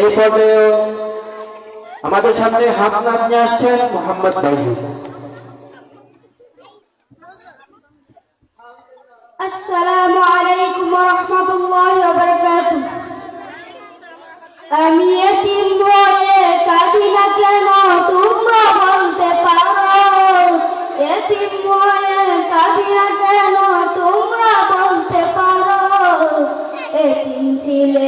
এই পর্যায়ে আমাদের সামনে হাত নাম নিয়ে আসছেন মোহাম্মদ বাইজি আমি এতিম হয়ে কাঁদি না কেন, তোমরা বলতে পারো। এতিম হয়ে কাঁদি না কেন, তোমরা বলতে পারো। এতিম ছিলে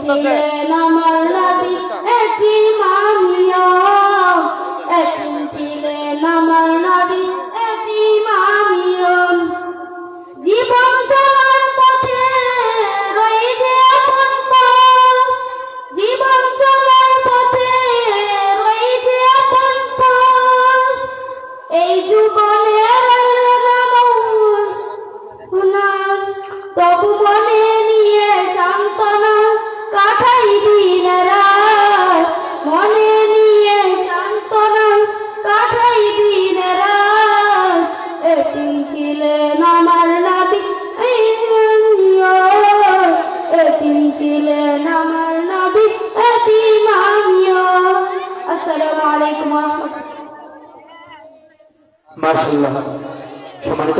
বলতেছে? মাসাল্লাহ সম্মানিত